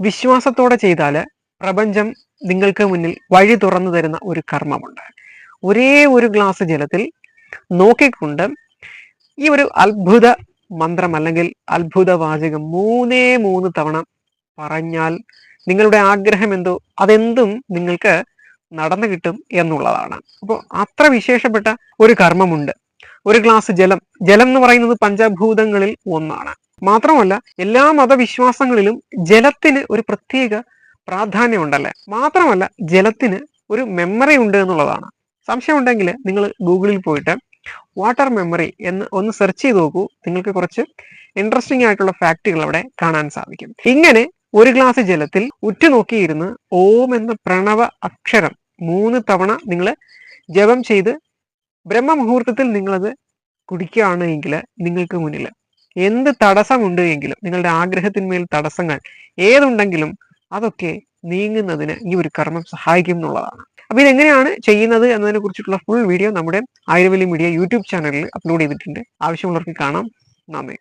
വിശ്വാസത്തോടെ ചെയ്താൽ പ്രപഞ്ചം നിങ്ങൾക്ക് മുന്നിൽ വഴി തുറന്നു തരുന്ന ഒരു കർമ്മമുണ്ട്. ഒരേ ഒരു ഗ്ലാസ് ജലത്തിൽ നോക്കിക്കൊണ്ട് ഈ ഒരു അത്ഭുത മന്ത്രം അല്ലെങ്കിൽ അത്ഭുത വാചകം മൂന്നേ മൂന്ന് തവണ പറഞ്ഞാൽ നിങ്ങളുടെ ആഗ്രഹം എന്തോ അതെന്തും നിങ്ങൾക്ക് നടന്നു കിട്ടും എന്നുള്ളതാണ്. അപ്പോൾ അത്ര വിശേഷപ്പെട്ട ഒരു കർമ്മമുണ്ട്. ഒരു ഗ്ലാസ് ജലം ജലം എന്ന് പറയുന്നത് പഞ്ചഭൂതങ്ങളിൽ ഒന്നാണ്. മാത്രമല്ല എല്ലാ മതവിശ്വാസങ്ങളിലും ജലത്തിന് ഒരു പ്രത്യേക പ്രാധാന്യം ഉണ്ടല്ലേ മാത്രമല്ല ജലത്തിന് ഒരു മെമ്മറി ഉണ്ട് എന്നുള്ളതാണ്. സംശയം ഉണ്ടെങ്കിൽ നിങ്ങൾ ഗൂഗിളിൽ പോയിട്ട് വാട്ടർ മെമ്മറി എന്ന് ഒന്ന് സെർച്ച് ചെയ്ത് നോക്കൂ. നിങ്ങൾക്ക് കുറച്ച് ഇൻട്രസ്റ്റിംഗ് ആയിട്ടുള്ള ഫാക്റ്റുകൾ അവിടെ കാണാൻ സാധിക്കും. ഇങ്ങനെ ഒരു ഗ്ലാസ് ജലത്തിൽ ഉറ്റുനോക്കിയിരുന്ന് ഓം എന്ന പ്രണവ അക്ഷരം മൂന്ന് തവണ നിങ്ങൾ ജപം ചെയ്ത് ബ്രഹ്മ മുഹൂർത്തത്തിൽ നിങ്ങളത് കുടിക്കുകയാണ് എങ്കിൽ നിങ്ങൾക്ക് മുന്നിൽ എന്ത് തടസ്സമുണ്ട് എങ്കിലും നിങ്ങളുടെ ആഗ്രഹത്തിന്മേൽ തടസ്സങ്ങൾ ഏതുണ്ടെങ്കിലും അതൊക്കെ നീങ്ങുന്നതിന് ഈ ഒരു കർമ്മം സഹായിക്കും എന്നുള്ളതാണ്. അപ്പൊ ഇതെങ്ങനെയാണ് ചെയ്യുന്നത് എന്നതിനെ കുറിച്ചിട്ടുള്ള ഫുൾ വീഡിയോ നമ്മുടെ ആയിരവലി മീഡിയ യൂട്യൂബ് ചാനലിൽ അപ്ലോഡ് ചെയ്തിട്ടുണ്ട്. ആവശ്യമുള്ളവർക്ക് കാണാം. നന്ദി.